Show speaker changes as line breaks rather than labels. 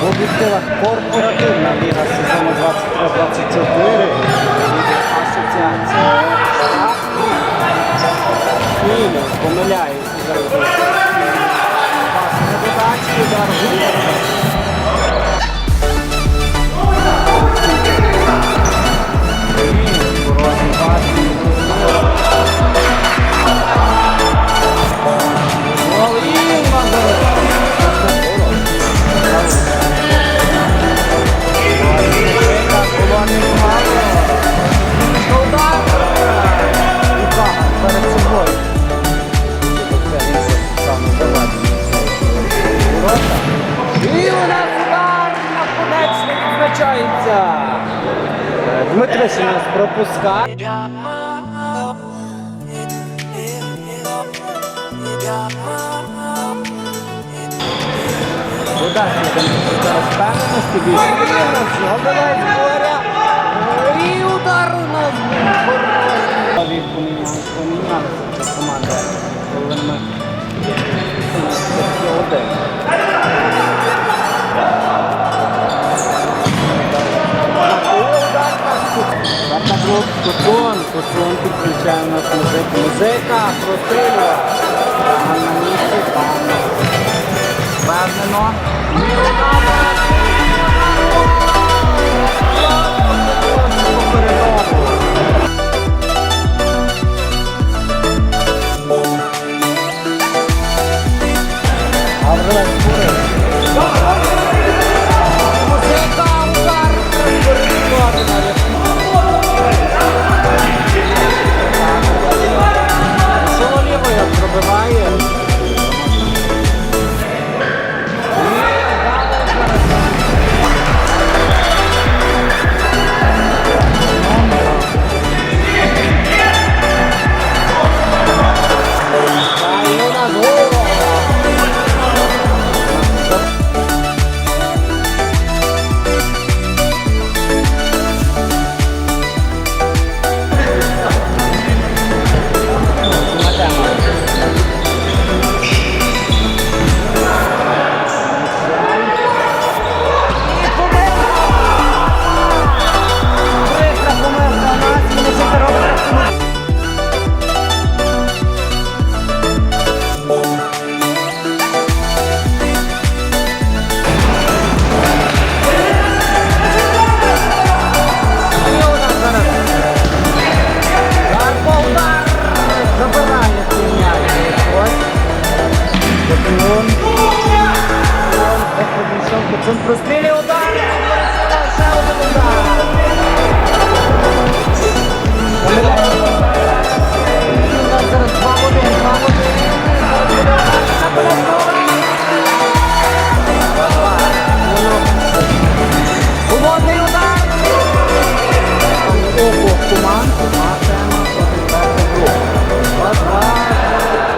В об'єктивах корпоративна ліга сезону 23-24. Наконець відзначається. У нас пропускає. Удачно там зараз впевненості більше. Забиває Боря. Кутон, Кутон підключає у нас музику. Музика, прострілює. Погано на місці, погано. Впевнено. Музика, Кутун прострілює.